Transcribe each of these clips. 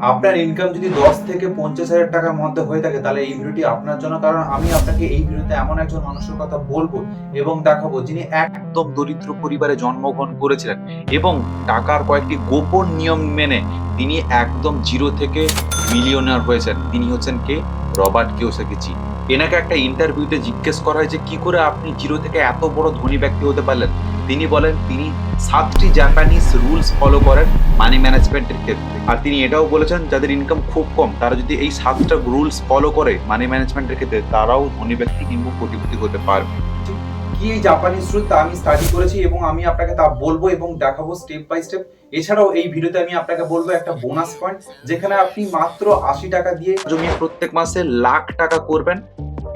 আপনার ইনকাম যদি দশ থেকে পঞ্চাশ হাজার টাকার মধ্যে হয়ে থাকে, তাহলে এই ভিডিওটি আপনার জন্য। কারণ আমি আপনাকে এই ভিডিওতে এমন একজন মানুষের কথা বলব এবং দেখাবো যিনি একদম দরিদ্র পরিবারে জন্মগ্রহণ করেছিলেন এবং টাকার কয়েকটি গোপন নিয়ম মেনে তিনি একদম জিরো থেকে মিলিয়নার হয়েছেন। তিনি হচ্ছেন কে? রবার্ট কিওসাকিচি এনাকে একটা ইন্টারভিউতে জিজ্ঞেস করা হয় যে, কি করে আপনি জিরো থেকে এত বড় ধনী ব্যক্তি হতে পারলেন? তিনি বলেন, তিনি সাতটি জাপানিজ রুলস ফলো করেন মানি ম্যানেজমেন্টের ক্ষেত্রে। আর তিনি এটাও বলেছেন, যাদের ইনকাম খুব কম, তারা যদি এই সাতটা রুলস ফলো করে মানি ম্যানেজমেন্টের ক্ষেত্রে, তারাও ধনী ব্যক্তি কিংবা কোটিপতি হতে পারবে। কি এই জাপানিজ রুল তা আমি স্টাডি করেছি এবং আমি আপনাকে তা বলব এবং দেখাবো স্টেপ বাই স্টেপ এছাড়াও এই ভিডিওতে আমি আপনাকে বলব একটা বোনাস পয়েন্ট যেখানে আপনি মাত্র আশি টাকা দিয়ে জমিয়ে প্রত্যেক মাসে লাখ টাকা করবেন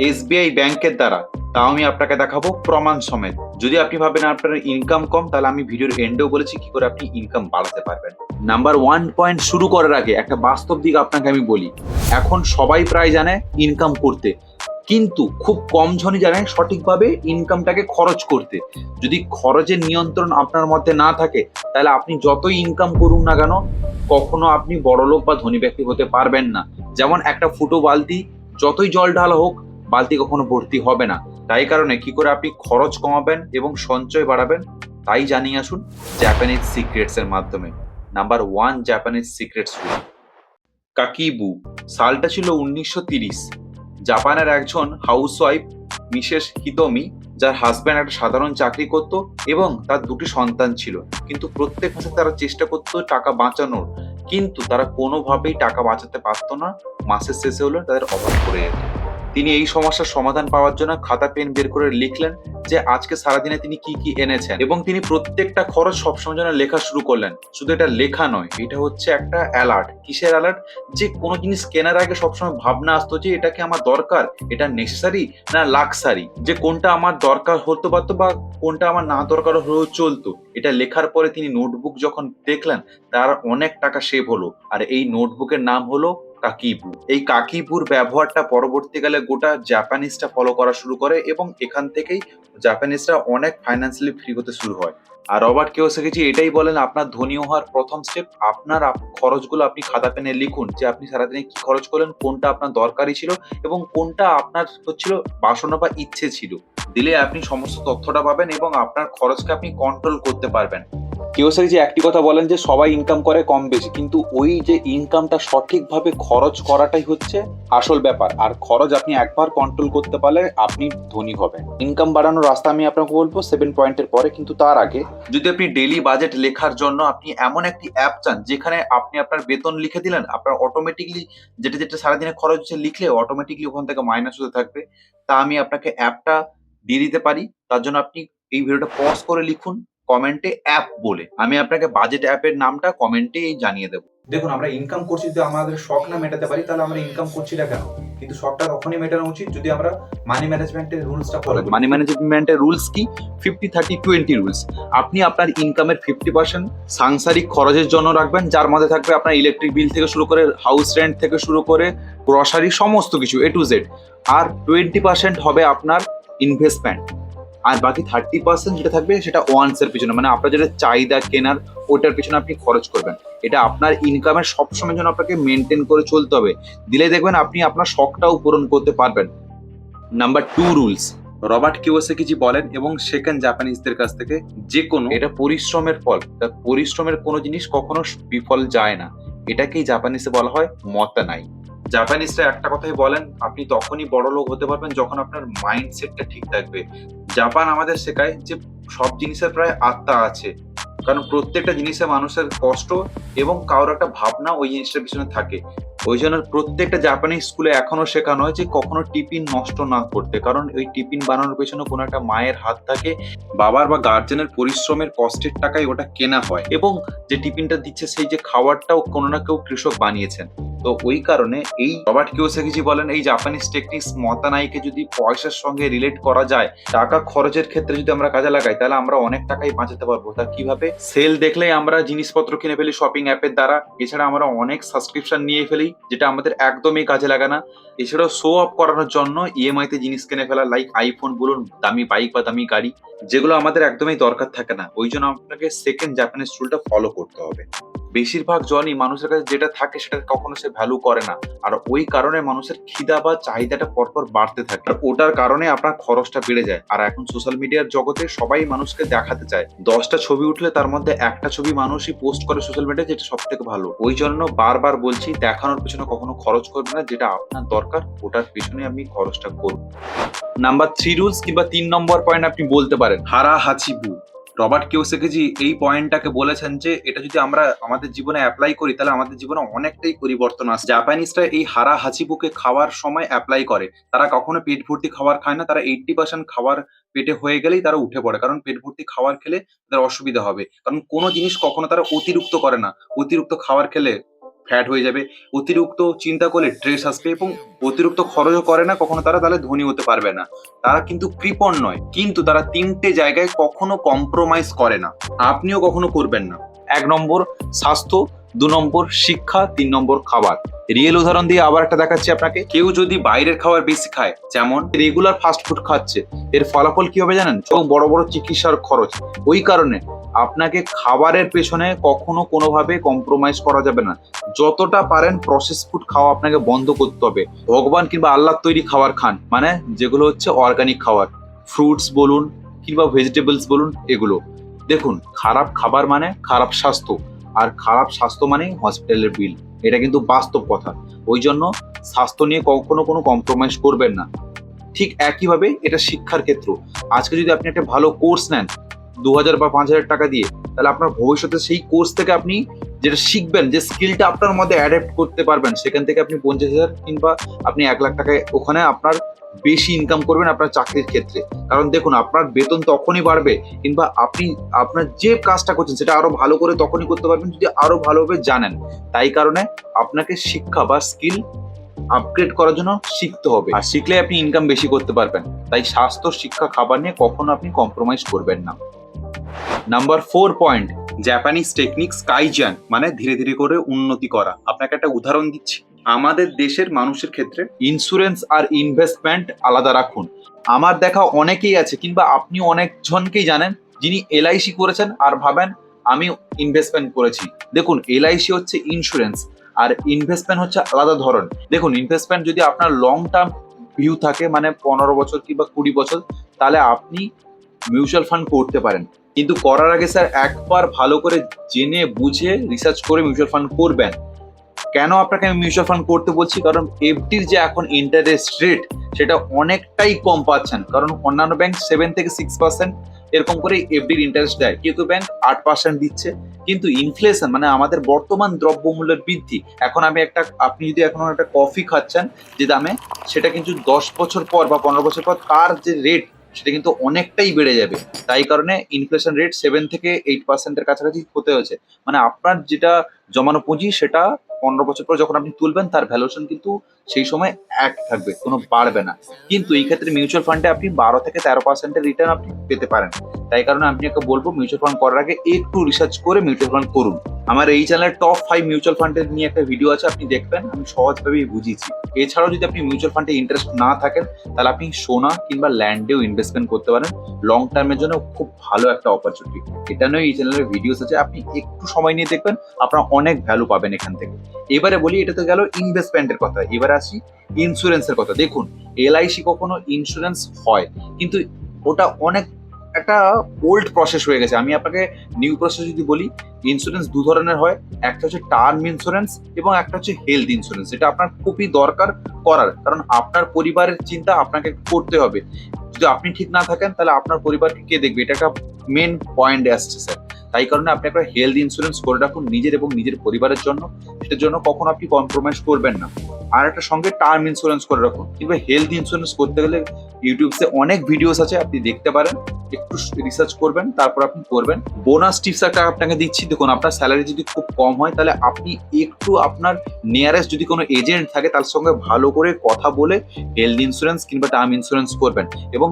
এসবিআই ব্যাংকের দ্বারা। তাও আমি আপনাকে দেখাবো প্রমাণ সমেত। যদি আপনি ভাবেন আপনার ইনকাম কম, তাহলে আমি ভিডিওর এন্ডেও বলেছি কি করে আপনি ইনকাম বাড়াতে পারবেন। নাম্বার ওয়ান পয়েন্ট শুরু করার আগে একটা বাস্তব দিক আপনাকে আমি বলি। এখন সবাই প্রায় জানে ইনকাম করতে। কিন্তু খুব কম জনই জানে সঠিকভাবে ইনকামটাকে খরচ করতে। যদি খরচের নিয়ন্ত্রণ আপনার মধ্যে না থাকে, তাহলে আপনি যতই ইনকাম করুন না কেন, কখনো আপনি বড়লোক বা ধনী ব্যক্তি হতে পারবেন না। যেমন একটা ফুটো বালতি, যতই জল ঢালা হোক, বালতি কখনো ভর্তি হবে না। তাই কারণে কি করে আপনি খরচ কমাবেন এবং সঞ্চয় বাড়াবেন? তাই জানিয়ে আসুন জাপানিজ সিক্রেটস এর মাধ্যমে। Number one Japanese secrets kakeibo, সালটা ছিল উনিশশো তিরিশ। জাপানের একজন হাউসওয়াইফ, মিসেস হিদমি, যার হাজব্যান্ড একটা সাধারণ চাকরি করত এবং তার দুটি সন্তান ছিল। কিন্তু প্রত্যেক মাসে তারা চেষ্টা করতো টাকা বাঁচানোর। কিন্তু তারা কোনোভাবেই টাকা বাঁচাতে পারতো না। মাসের শেষে হলে তাদের অভাব পড়ে যেত। তিনি এই সমস্যার সমাধান পাওয়ার জন্য খাতা, পেন বের করে লিখলেন যে আজকে সারাদিনে তিনি কি কি এনেছেন এবং তিনি প্রত্যেকটা খরচ সবসময় জন্য লেখা শুরু করলেন। শুধু এটা লেখা নয়, এটা হচ্ছে একটা অ্যালার্ট। কিসের অ্যালার্ট? যে কোনো জিনিস কেনার আগে সবসময় ভাবনা আসতো যে এটা কি আমার দরকার? এটা নেসেসারি না লাক্সারি যে কোনটা আমার দরকার হতে পারতো বা কোনটা আমার না দরকার হলেও চলতো। এটা লেখার পরে তিনি নোটবুক যখন দেখলেন, তার অনেক টাকা সেভ হলো। আর এই নোটবুকের নাম হলো কাকিবু এই কাকিবুর ব্যবহারটা পরবর্তীকালে গোটা জাপানিজটা ফলো করা শুরু করে এবং এখান থেকেই জাপানিজরা অনেক ফাইন্যান্সিয়ালি ফ্রি হতে শুরু হয়। আর রবার্ট কেউ শিখেছি এটাই বলেন, আপনার ধনী হওয়ার প্রথম স্টেপ আপনার খরচগুলো আপনি খাতা পেনে লিখুন যে আপনি সারাদিনে কি খরচ করলেন, কোনটা আপনার দরকারি ছিল এবং কোনটা আপনার হচ্ছিল বাসনা বা ইচ্ছে ছিল। দিলে আপনি সমস্ত তথ্যটা পাবেন এবং আপনার খরচকে আপনি কন্ট্রোল করতে পারবেন। কেউ যে একটি কথা বলেন যে সবাই ইনকাম করে কম বেশি, কিন্তু ওই যে ইনকামটা সঠিকভাবে খরচ করাটাই হচ্ছে আসল ব্যাপার। আর খরচ আপনি একবার কন্ট্রোল করতে পারলে আপনি ধনী হবেন। ইনকাম বাড়ানোর রাস্তা আমি আপনাকে বলব সেভেন পয়েন্টের পরে, কিন্তু তার আগে যদি আপনি ডেলি বাজেট লেখার জন্য আপনি এমন একটি অ্যাপ চান, যেখানে আপনি আপনার বেতন লিখে দিলেন, আপনার অটোমেটিকলি যেটা যেটা সারাদিনে খরচ হচ্ছে লিখলে অটোমেটিকলি ওখান থেকে মাইনাস হতে থাকবে, তা আমি আপনাকে অ্যাপটা দিয়ে দিতে পারি। তার জন্য আপনি এই ভিডিওটা পজ করে লিখুন। কমেন্টে অ্যাপ বলে। আমি আপনাকে বাজেট অ্যাপের নামটা কমেন্টে জানিয়ে দেবো। দেখুন আমরা ইনকাম করছি যদি আমাদের শখ না মেটাতে পারি তাহলে আমরা ইনকাম করছি না কেন? কিন্তু শখটা তখনই মেটানো উচিত যদি আমরা মানি ম্যানেজমেন্টের রুলসটা ফলো করি। মানি ম্যানেজমেন্টের রুলস কি? ফিফটি থার্টি টোয়েন্টি রুলস আপনি আপনার ইনকামের ফিফটি পার্সেন্ট সাংসারিক খরচের জন্য রাখবেন যার মধ্যে থাকবে আপনার ইলেকট্রিক বিল থেকে শুরু করে হাউস রেন্ট থেকে শুরু করে গ্রসারি সমস্ত কিছু এ টু জেড আর টোয়েন্টি পার্সেন্ট হবে আপনার ইনভেস্টমেন্ট আর বাকি থার্টি পার্সেন্ট যেটা থাকবে সেটা ওয়ান্স এর পিছনে। মানে আপনার যেটা চাহিদা কেনার, ওটার পিছনে আপনি খরচ করবেন। এটা আপনার ইনকামের সবসময় জন্য আপনাকে মেনটেন করে চলতে হবে। দিলে দেখবেন আপনি আপনার শখটাও পূরণ করতে পারবেন। নাম্বার টু রুলস রবার্ট কিওসাকিজি বলেন এবং শেখেন জাপানিজদের কাছ থেকে যে কোনো এটা পরিশ্রমের ফল। তা পরিশ্রমের কোনো জিনিস কখনো বিফল যায় না। এটাকেই জাপানিজে বলা হয় মতা নাই জাপানিজরা একটা কথাই বলেন, আপনি তখনই বড় লোক হতে পারবেন যখন আপনার মাইন্ডসেটটা ঠিক থাকবে। জাপান আমাদের শেখায় যে সব জিনিসের প্রায় আত্মা আছে। কারণ প্রত্যেকটা জিনিসে মানুষের কষ্ট এবং কারোর একটা ভাবনা ওই জিনিসটার পিছনে থাকে। ওই জন্য প্রত্যেকটা জাপানি স্কুলে এখনও শেখানো হয় যে কখনো টিফিন নষ্ট না করতে। কারণ ওই টিফিন বানানোর পেছনে কোনো একটা মায়ের হাত থাকে, বাবার বা গার্জেনের পরিশ্রমের কষ্টের টাকায় ওটা কেনা হয়। এবং যে টিফিনটা দিচ্ছে সেই যে খাবারটাও কোনো না কেউ কৃষক বানিয়েছেন। তো ওই কারণে এই রবার্ট কিওসাকিজি বলেন, এই জাপানিজ টেকনিক্স মতানাইকে যদি পয়সার সঙ্গে রিলেট করা যায়, টাকা খরচের ক্ষেত্রে যদি আমরা কাজে লাগাই, তাহলে আমরা অনেক টাকাই বাঁচাতে পারব। তা কীভাবে? সেল দেখলেই আমরা জিনিসপত্র কিনে ফেলি শপিং অ্যাপের দ্বারা। এছাড়া আমরা অনেক সাবস্ক্রিপশন নিয়ে ফেলি, যেটা আমাদের একদমই কাজে লাগা না। এছাড়াও শো অফ করানোর জন্য ইএমআই তে জিনিস কিনে ফেলা লাইক আইফোন বলুন, দামি বাইক বা দামি গাড়ি, যেগুলো আমাদের একদমই দরকার থাকে না। ওই জন্য আপনাকে সেকেন্ড জাপানিজ রুলটা ফলো করতে হবে। বেশিরভাগ জনই মানুষের কাছে যেটা থাকে সেটা কখনো সে ভ্যালু করে না। আর ওই কারণে মানুষের খিদা বা চাহিদাটা পরপর বাড়তে থাকে। আর ওটার কারণে আপনার খরচটা বেড়ে যায়। আর এখন সোশ্যাল মিডিয়ার জগতে সবাই মানুষকে দেখাতে চায়। দশটা ছবি উঠলে তার মধ্যে একটা ছবি মানুষই পোস্ট করে সোশ্যাল মিডিয়ায় যেটা সব থেকে ভালো। ওই জন্য বারবার বলছি, দেখানোর পেছনে কখনো খরচ করবে না। যেটা আপনার দরকার, ওটার পেছনে আপনি খরচটা করুন নাম্বার থ্রি রুলস কিংবা তিন নম্বর পয়েন্ট আপনি বলতে পারেন। হারা হাচিবু রবার্ট কিওসেকেজি এই পয়েন্টটাকে বলেছেন যে এটা যদি আমরা আমাদের জীবনে অ্যাপ্লাই করি, তাহলে আমাদের জীবনে অনেকটাই পরিবর্তন আসে। জাপানিজরা এই হারা হাঁচিপুকে খাওয়ার সময় অ্যাপ্লাই করে। তারা কখনো পেট ভর্তি খাবার খায় না, তারা এইটটি পার্সেন্ট খাবার পেটে হয়ে গেলেই তারা উঠে পড়ে, কারণ পেট ভর্তি খাবার খেলে তাদের অসুবিধা হবে। কারণ কোনো জিনিস কখনো তারা অতিরিক্ত করে না। অতিরিক্ত খাবার খেলে ফ্যাট হয়ে যাবে, অতিরিক্ত চিন্তা করলে ট্রেস আসবে এবং অতিরিক্ত খরচও করে না, কখনো তারা তাহলে ধনী হতে পারবে না। তারা কিন্তু কৃপণ নয়, কিন্তু তারা তিনটে জায়গায় কখনো কম্প্রোমাইজ করে না। আপনিও কখনো করবেন না। এক নম্বর স্বাস্থ্য, দু নম্বর শিক্ষা, তিন নম্বর খাবার। রিয়েল উদাহরণ দিয়ে আবার একটা দেখাচ্ছি আপনাকে। কেউ যদি বাইরের খাবার বেশি খায়, যেমন রেগুলার ফাস্ট ফুড খাচ্ছে, এর ফলাফল কি হবে জানেন? বড় বড় চিকিৎসার খরচ। ওই কারণে আপনাকে খাবারের পেছনে কখনো কোনোভাবে কম্প্রোমাইজ করা যাবে না। যতটা পারেন প্রসেস ফুড খাওয়া আপনাকে বন্ধ করতে হবে। ভগবান কিংবা আল্লাহর তৈরি খাবার খান মানে যেগুলো হচ্ছে অর্গানিক খাবার। ফ্রুটস বলুন কিংবা ভেজিটেবলস বলুন, এগুলো। দেখুন, খারাপ খাবার মানে খারাপ স্বাস্থ্য, আর খারাপ স্বাস্থ্য মানে হসপিটালের বিল এটা কিন্তু বাস্তব কথা। ওই জন্য স্বাস্থ্য নিয়ে কখনো কোনো কম্প্রোমাইজ করবেন না। ঠিক একইভাবে এটা শিক্ষার ক্ষেত্র। আজকে যদি আপনি একটা ভালো কোর্স নেন দু হাজার বা পাঁচ হাজার টাকা দিয়ে, তাহলে আপনার ভবিষ্যতে সেই কোর্স থেকে আপনি যেটা শিখবেন, যে স্কিলটা আপনার মধ্যে অ্যাডাপ্ট করতে পারবেন, সেখান থেকে আপনি পঞ্চাশ হাজার কিংবা আপনি এক লাখ টাকায় ওখানে আপনার বেশি ইনকাম করবেন আপনার চাকরির ক্ষেত্রে। কারণ দেখুন, আপনার বেতন তখনই বাড়বে কিংবা আপনি, আপনার যে কাজটা করছেন, সেটা আরও ভালো করে তখনই করতে পারবেন যদি আরও ভালোভাবে জানেন। তাই কারণে আপনাকে শিক্ষা বা স্কিল আপগ্রেড করার জন্য শিখতে হবে। আর শিখলে আপনি ইনকাম বেশি করতে পারবেন। তাই স্বাস্থ্য, শিক্ষা, খাবার নিয়ে কখনো আপনি কম্প্রোমাইজ করবেন না। Number four point Japanese technique kaizen মানে ধীরে ধীরে করে উন্নতি করা। আপনাকে একটা উদাহরণ দিচ্ছি। আমাদের দেশের মানুষের ক্ষেত্রে ইন্স্যুরেন্স আর ইনভেস্টমেন্ট আলাদা রাখুন। আমার দেখা অনেকেই আছে, কিংবা আপনি অনেকজনকেই জানেন, যিনি এলআইসি করেছেন আর ভাবেন, আমি ইনভেস্টমেন্ট করেছি। দেখুন এলআইসি হচ্ছে ইন্স্যুরেন্স আর ইনভেস্টমেন্ট হচ্ছে আলাদা ধরন। দেখুন ইনভেস্টমেন্ট যদি আপনার লং টার্ম ভিউ থাকে মানে পনেরো বছর কিংবা কুড়ি বছর, তাহলে আপনি মিউচুয়াল ফান্ড করতে পারেন। কিন্তু করার আগে স্যার একবার ভালো করে জেনে বুঝে রিসার্চ করে মিউচুয়াল ফান্ড করবেন। কেন আপনাকে আমি মিউচুয়াল ফান্ড করতে বলছি? কারণ এফডির যে এখন ইন্টারেস্ট রেট সেটা অনেকটাই কম পাচ্ছেন। কারণ অন্যান্য ব্যাংক সেভেন থেকে সিক্স পার্সেন্ট এরকম করে এফডির ইন্টারেস্ট দেয়। কিন্তু ব্যাংক আট পার্সেন্ট দিচ্ছে। কিন্তু ইনফ্লেশন মানে আমাদের বর্তমান দ্রব্যমূল্যের বৃদ্ধি, এখন আমি একটা, আপনি যদি এখন একটা কফি খাচ্ছেন, যে দামে, সেটা কিন্তু দশ বছর পর বা পনেরো বছর পর তার যে রেট সেটা কিন্তু অনেকটাই বেড়ে যাবে। তাই কারণে ইনফ্লেশন রেট সেভেন থেকে এইট পার্সেন্টের কাছাকাছি হতে হয়েছে। মানে আপনার যেটা জমানো পুঁজি সেটা পনেরো বছর পর যখন আপনি তুলবেন, তার ভ্যালুয়েশন কিন্তু সেই সময় এক থাকবে, কোনো বাড়বে না। কিন্তু এই ক্ষেত্রে মিউচুয়াল ফান্ডে আপনি বারো থেকে তেরো পার্সেন্টের রিটার্ন আপনি পেতে পারেন। তাই কারণে আপনাকে বলব মিউচুয়াল ফান্ড করার আগে একটু রিসার্চ করে মিউচুয়াল ফান্ড করুন। আমার এই চ্যানেলের টপ ফাইভ মিউচুয়াল ফান্ডের নিয়ে একটা ভিডিও আছে, আপনি দেখবেন, আমি সহজভাবেই বুঝিয়েছি। এছাড়াও যদি আপনি মিউচুয়াল ফান্ডে ইন্টারেস্ট না থাকেন, তাহলে আপনি সোনা কিংবা ল্যান্ডেও ইনভেস্টমেন্ট করতে পারেন। লং টার্মের জন্য খুব ভালো একটা অপরচুনিটি এটা নিয়ে, এই চ্যানেলের ভিডিওস আছে, আপনি একটু সময় নিয়ে দেখবেন, আপনার অনেক ভ্যালু পাবেন এখান থেকে। এবারে বলি, এটা তো গেল ইনভেস্টমেন্টের কথা। এবার আসি ইন্স্যুরেন্সের কথা। দেখুন এলআইসি কখনো ইন্স্যুরেন্স হয়, কিন্তু ওটা অনেক একটা ওল্ড প্রসেস হয়ে গেছে। আমি আপনাকে নিউ প্রসেস যদি বলি ইন্স্যুরেন্স দু ধরনের হয়। একটা হচ্ছে টার্ম ইন্স্যুরেন্স এবং একটা হচ্ছে হেলথ ইন্স্যুরেন্স এটা আপনার খুবই দরকার করার। কারণ আপনার পরিবারের চিন্তা আপনাকে করতে হবে। যদি আপনি ঠিক না থাকেন, তাহলে আপনার পরিবারকে কে দেখবে? এটা একটা মেন পয়েন্ট আসছে স্যার তাই কারণে আপনি একটা হেলথ ইন্স্যুরেন্স করে রাখুন নিজের এবং নিজের পরিবারের জন্য। সেটার জন্য কখনো আপনি কম্প্রোমাইজ করবেন না। আর একটা সঙ্গে টার্ম ইন্স্যুরেন্স করে রাখুন কিংবা হেলথ ইন্স্যুরেন্স করতে গেলে ইউটিউবসে অনেক ভিডিওস আছে, আপনি দেখতে পারেন। একটু রিসার্চ করবেন, তারপর আপনি করবেন। বোনাস টিপস একটা আপনাকে দিচ্ছি, দেখুন আপনার স্যালারি যদি খুব কম হয়, তাহলে আপনি একটু আপনার নিয়ারেস্ট যদি কোনো এজেন্ট থাকে, তার সঙ্গে ভালো করে কথা বলে হেলথ ইন্স্যুরেন্স কিংবা টার্ম ইন্স্যুরেন্স করবেন। এবং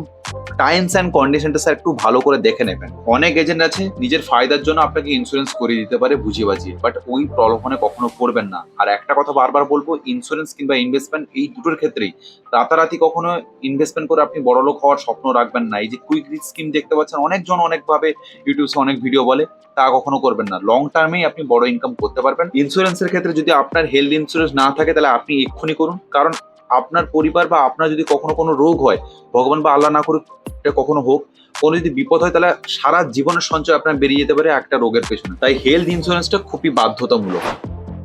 টাইমস অ্যান্ড কন্ডিশনটা স্যার একটু ভালো করে দেখে নেবেন। অনেক এজেন্ট আছে, নিজের ফায়দার জন্য আপনাকে ইন্স্যুরেন্স করিয়ে দিতে পারে বুঝিয়ে বাজিয়ে বাট ওই প্রলোভনে কখনো করবেন না। আর একটা কথা বারবার বলব ইন্স্যুরেন্স কিংবা ইনভেস্টমেন্ট এই দুটোর ক্ষেত্রেই রাতারাতি কখনো ইনভেস্টমেন্ট করে আপনি বড় লোক হওয়ার স্বপ্ন রাখবেন না। এই যে কুইক রিচ স্কিম দেখতে পাচ্ছেন, অনেকজন অনেকভাবে ইউটিউবে অনেক ভিডিও বলে, তা কখনো করবেন না। লং টার্মেই আপনি বড় ইনকাম করতে পারবেন। ইন্স্যুরেন্সের ক্ষেত্রে যদি আপনার হেলথ ইন্স্যুরেন্স না থাকে, তাহলে আপনি এক্ষুনি করুন। কারণ আপনার পরিবার বা আপনার যদি কখনো কোনো রোগ হয়, ভগবান বা আল্লাহ না করুক, এটা কখনো হোক, কোনো যদি বিপদ হয় তাহলে সারা জীবনের সঞ্চয় আপনার বেরিয়ে যেতে পারে একটা রোগের পেছনে। তাই হেলথ ইন্স্যুরেন্সটা খুবই বাধ্যতামূলক।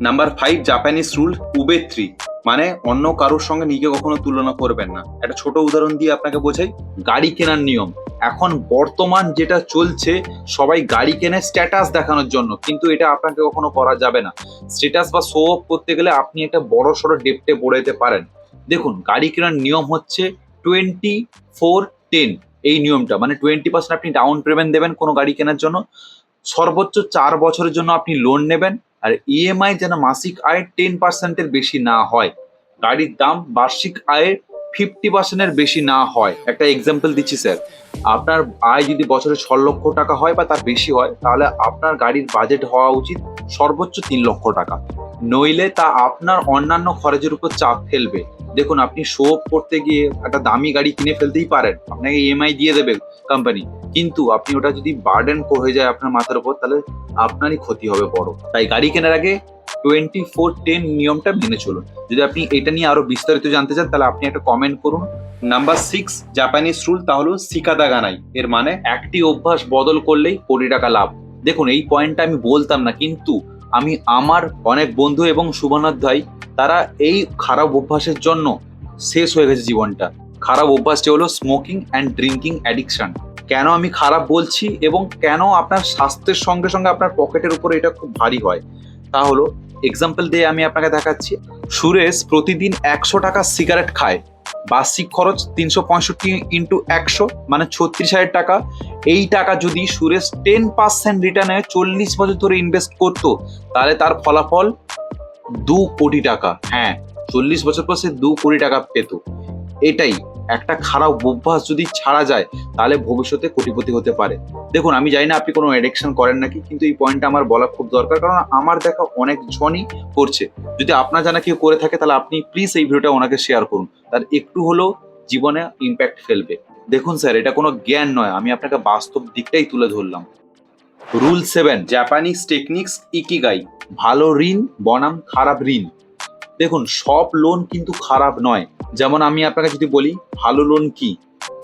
নাম্বার ফাইভ জাপানিজ রুল উবে থ্রি মানে অন্য কারোর সঙ্গে নিজে কখনো তুলনা করবেন না। একটা ছোট উদাহরণ দিয়ে আপনাকে বোঝাই, গাড়ি কেনার নিয়ম। এখন বর্তমান যেটা চলছে, সবাই গাড়ি কেনে স্ট্যাটাস দেখানোর জন্য, কিন্তু এটা আপনাকে কখনো করা যাবে না। স্ট্যাটাস বা শো অফ করতে গেলে আপনি একটা বড় সড়ো ডেপটে পড়ে যেতে পারেন। দেখুন, গাড়ি কেনার নিয়ম হচ্ছে টোয়েন্টি ফোর টেন এই নিয়মটা মানে টোয়েন্টি পার্সেন্ট আপনি ডাউন পেমেন্ট দেবেন কোনো গাড়ি কেনার জন্য। সর্বোচ্চ চার বছরের জন্য আপনি লোন নেবেন, আর ইএমআই যেন মাসিক আয়ের টেন পার্সেন্টের বেশি না হয়। গাড়ির দাম বার্ষিক আয়ের ফিফটি পার্সেন্টের বেশি না হয়। একটা এক্সাম্পল দিচ্ছি স্যার আপনার আয় যদি বছরে ছ লক্ষ টাকা হয় বা তার বেশি হয়, তাহলে আপনার গাড়ির বাজেট হওয়া উচিত সর্বোচ্চ তিন লক্ষ টাকা। নইলে তা আপনার অন্যান্য খরচের উপর চাপ ফেলবে। দেখুন, আপনি শো করতে গিয়ে একটা দামি গাড়ি কিনে ফেলতেই পারেন। আপনাকে ইএমআই দিয়ে দেবে কোম্পানি কিন্তু আপনি ওটা যদি বার্ডেন হয়ে যায় আপনার মাথার উপর, তাহলে আপনারই ক্ষতি হবে বড়। তাই গাড়ি কেনার আগে টোয়েন্টি ফোর টেন নিয়মটা মেনে চলুন। যদি আপনি এটা নিয়ে আরও বিস্তারিত জানতে চান, তাহলে আপনি একটা কমেন্ট করুন। নাম্বার সিক্স জাপানিজ রুল তা হলো সিকাদা গানাই এর মানে একটি অভ্যাস বদল করলেই কোটি টাকা লাভ। দেখুন, এই পয়েন্টটা আমি বলতাম না, কিন্তু আমি আমার অনেক বন্ধু এবং শুভনাধ্যায় তারা এই খারাপ অভ্যাসের জন্য শেষ হয়ে গেছে জীবনটা। খারাপ অভ্যাসটি হলো স্মোকিং অ্যান্ড ড্রিঙ্কিং অ্যাডিকশন কেন আমি খারাপ বলছি এবং কেন আপনার স্বাস্থ্যের সঙ্গে সঙ্গে আপনার পকেটের উপরে এটা খুব ভারী হয়? তা হলো এক্সাম্পল দিয়ে আমি আপনাকে দেখাচ্ছি। সুরেশ প্রতিদিন একশো টাকা সিগারেট খায়। বার্ষিক খরচ তিনশো পঁয়ষট্টি ইন্টু একশো মানে ছত্রিশ হাজার টাকা। এই টাকা যদি সুরেশ টেন পার্সেন্ট রিটার্নে চল্লিশ বছর ধরে ইনভেস্ট করতো, তাহলে তার ফলাফল দু কোটি টাকা হ্যাঁ চল্লিশ বছর পর সে দু কোটি টাকা পেত। এটাই একটা খারাপ অভ্যাস যদি ছাড়া যায়, তাহলে ভবিষ্যতে কোটিপতি হতে পারে। দেখুন, আমি জানি না আপনি কোনো এডিকশন করেন নাকি, কিন্তু এই পয়েন্টটা আমার বলা খুব দরকার, কারণ আমার দেখা অনেক জনই করছে। যদি আপনার জানা কেউ করে থাকে, তাহলে আপনি প্লিজ এই ভিডিওটা ওনাকে শেয়ার করুন। তার একটু হলেও জীবনে ইম্প্যাক্ট ফেলবে। দেখুন স্যার এটা কোনো জ্ঞান নয়, আমি আপনাকে বাস্তব দিকটাই তুলে ধরলাম। Rule seven Japanese techniques ikigai ভালো ঋণ, বনাম খারাপ ঋণ। দেখুন, সব লোন কিন্তু খারাপ নয়। যেমন আমি আপনাকে যদি বলি, ভালো লোন কি?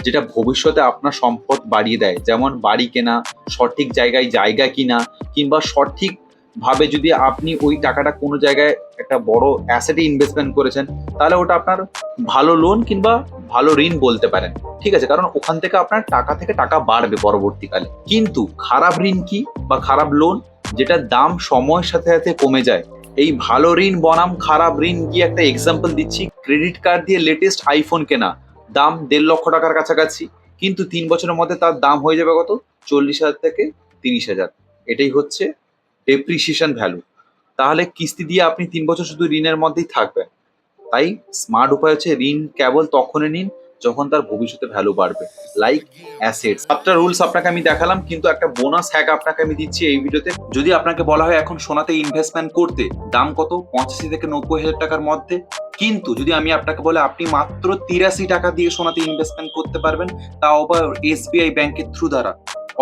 যেটা ভবিষ্যতে আপনার সম্পদ বাড়িয়ে দেয়। যেমন বাড়ি কেনা, সঠিক জায়গায় জায়গা কিনা, কিংবা সঠিকভাবে যদি আপনি ওই টাকাটা কোনো জায়গায় একটা বড় অ্যাসেটে ইনভেস্টমেন্ট করেছেন, তাহলে ওটা আপনার ভালো লোন কিংবা ভালো ঋণ বলতে পারেন। ঠিক আছে? কারণ ওখান থেকে আপনার টাকা থেকে টাকা বাড়বে পরবর্তীকালে। কিন্তু খারাপ ঋণ কি বা খারাপ লোন যেটার দাম সময়ের সাথে সাথে কমে যায়। এই ভালো ঋণ, বনাম খারাপ ঋণ গিয়ে একটা এক্সাম্পল দিচ্ছি। ক্রেডিট কার্ড দিয়ে লেটেস্ট আইফোন কেনা। দাম দেড় লক্ষ টাকার কাছাকাছি। কিন্তু তিন বছরের মধ্যে তার দাম হয়ে যাবে কত? চল্লিশ হাজার থেকে তিরিশ হাজার। এটাই হচ্ছে ডেপ্রিসিয়েশন ভ্যালু তাহলে কিস্তি দিয়ে আপনি তিন বছর শুধু ঋণের মধ্যেই থাকবেন। তাই স্মার্ট উপায় হচ্ছে ঋণ কেবল তখনই নিন যখন তার ভবিষ্যতে ভ্যালু বাড়বে। লাইক অ্যাসেটস সাতটা রুলস আপনাকে আমি দেখালাম, কিন্তু একটা বোনাস হ্যাক আপনাকে আমি দিচ্ছি এই ভিডিওতে যদি আপনাকে বলা হয় এখন সোনাতে ইনভেস্টমেন্ট করতে, দাম কত? পঁচাশি থেকে নব্বই হাজার টাকার মধ্যে। কিন্তু যদি আমি আপনাকে বলে আপনি মাত্র তিরাশি টাকা দিয়ে সোনাতে ইনভেস্টমেন্ট করতে পারবেন তাও আবার এসবিআই ব্যাংকের থ্রু দ্বারা।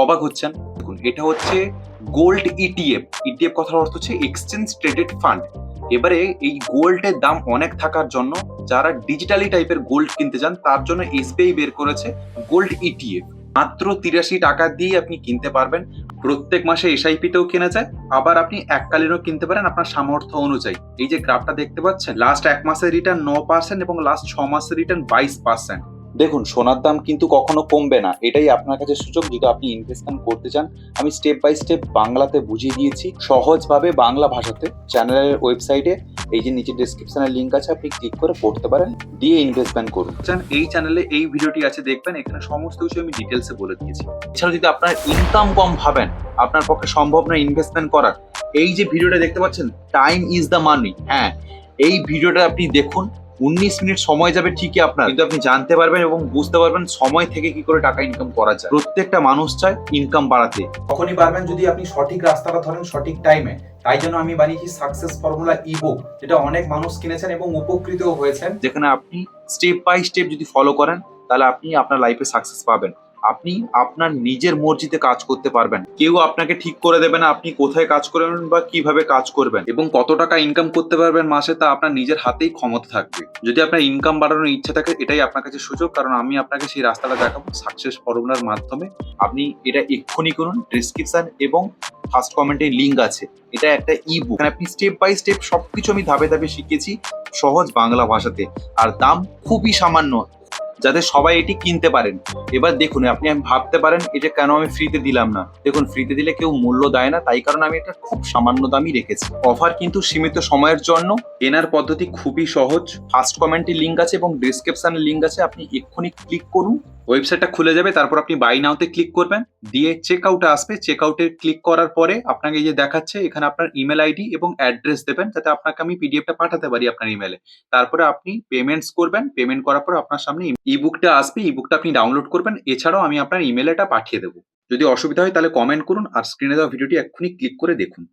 অবাক হচ্ছেন? দেখুন, এটা হচ্ছে গোল্ড ইটিএফ ইটিএফ কথার অর্থ হচ্ছে এক্সচেঞ্জ ট্রেডেড ফান্ড এবারে এই গোল্ডের দাম অনেক থাকার জন্য যারা ডিজিটালি টাইপের গোল্ড কিনতে চান, তার জন্য এসবিআই বের করেছে গোল্ড ইটিএফ মাত্র তিরাশি টাকা দিয়ে আপনি কিনতে পারবেন। প্রত্যেক মাসে এসআইপি তেও কেনা যায়। আবার আপনি এককালীনও কিনতে পারেন আপনার সামর্থ্য অনুযায়ী। এই যে গ্রাফটা দেখতে পাচ্ছেন লাস্ট এক মাসের রিটার্ন ন পার্সেন্ট এবং লাস্ট ছ মাসের রিটার্ন বাইশ পার্সেন্ট দেখুন, সোনার দাম কিন্তু কখনো কমবে না। এটাই আপনার কাছে সুযোগ যদি আপনি ইনভেস্টমেন্ট করতে চান, আমি স্টেপ বাই স্টেপ বাংলাতে বুঝিয়ে দিয়েছি। সহজভাবে বাংলা ভাষাতে চ্যানেলের ওয়েবসাইটে এই যে নিচে ডিসক্রিপশনের লিঙ্ক আছে, আপনি ক্লিক করে পড়তে পারেন। দিয়ে ইনভেস্টমেন্ট করুন। চান, এই চ্যানেলে এই ভিডিওটি আছে, দেখবেন, এখানে সমস্ত কিছু আমি ডিটেলসে বলে দিয়েছি। এছাড়াও যদি আপনার ইনকাম কম ভাবেন, আপনার পক্ষে সম্ভব না ইনভেস্টমেন্ট করার, এই যে ভিডিওটা দেখতে পাচ্ছেন টাইম ইজ দ্য মানি হ্যাঁ এই ভিডিওটা আপনি দেখুন উনিশ মিনিট সময় যাবে ঠিকই আপনার। কিন্তু আপনি জানতে পারবেন এবং বুঝতে পারবেন সময় থেকে কি করে টাকা ইনকাম করা যায়। প্রত্যেকটা মানুষ চায় ইনকাম বাড়াতে। তখনই পারবেন যদি আপনি সঠিক রাস্তাটা ধরেন সঠিক টাইমে তাই জন্য আমি বানিয়েছি সাকসেস ফর্মুলা ইবুক যেটা অনেক মানুষ কিনেছেন এবং উপকৃত হয়েছেন। যেখানে আপনি স্টেপ বাই স্টেপ যদি ফলো করেন তাহলে আপনি আপনার লাইফে সাকসেস পাবেন। আপনি আপনার নিজের মর্জিতে কাজ করতে পারবেন। কেউ আপনাকে ঠিক করে দেবে না আপনি কোথায় কাজ করবেন বা কীভাবে কাজ করবেন। এবং কত টাকা ইনকাম করতে পারবেন মাসে তা আপনার নিজের হাতেই ক্ষমতা থাকবে। যদি আপনার ইনকাম বাড়ানোর ইচ্ছা থাকে, এটাই আপনার কাছে সুযোগ। কারণ আমি আপনাকে সেই রাস্তাটা দেখাবো সাকসেস ফর্মুলার মাধ্যমে। আপনি এটা এক্ষুনি করুন ডিসক্রিপশন এবং ফার্স্ট কমেন্টে লিঙ্ক আছে। এটা একটা ই বুক আপনি স্টেপ বাই স্টেপ সবকিছু আমি ধাপে ধাপে শিখেছি সহজ বাংলা ভাষাতে। আর দাম খুবই সামান্য। যাতে সবাই এটি কিনতে পারেন। এবার দেখুন, আপনি ভাবতে পারেন এটা কেন আমি ফ্রিতে দিলাম না? দেখুন ফ্রিতে দিলে কেউ মূল্য দেয় না, তাই কারণে আমি এটা খুব সামান্য দামই রেখেছি। অফার কিন্তু সীমিত সময়ের জন্য এনার পদ্ধতি খুবই সহজ। ফার্স্ট কমেন্টে লিঙ্ক আছে এবং ডিসক্রিপশনে লিঙ্ক আছে, আপনি এক্ষুনি ক্লিক করুন। ওয়েবসাইটটা খুলে যাবে, তারপর আপনি বাই নাওতে ক্লিক করবেন, দিয়ে চেক আউটে আসবে চেক আউটে ক্লিক করার পরে আপনাকে যে দেখাচ্ছে, এখানে আপনার ইমেল আইডি এবং অ্যাড্রেস দেবেন যাতে আপনাকে আমি পিডিএফটা পাঠাতে পারি আপনার ইমেলে তারপরে আপনি পেমেন্টস করবেন পেমেন্ট করার পর আপনার সামনে ই ইবুকটা আসবে ই ইবুকটা আপনি ডাউনলোড করবেন, এছাড়াও আমি আপনার ইমেলে এটা পাঠিয়ে দেবো। যদি অসুবিধা হয় তাহলে কমেন্ট করুন, আর স্ক্রিনে দেওয়া ভিডিওটি এক্ষুনি ক্লিক করে দেখুন।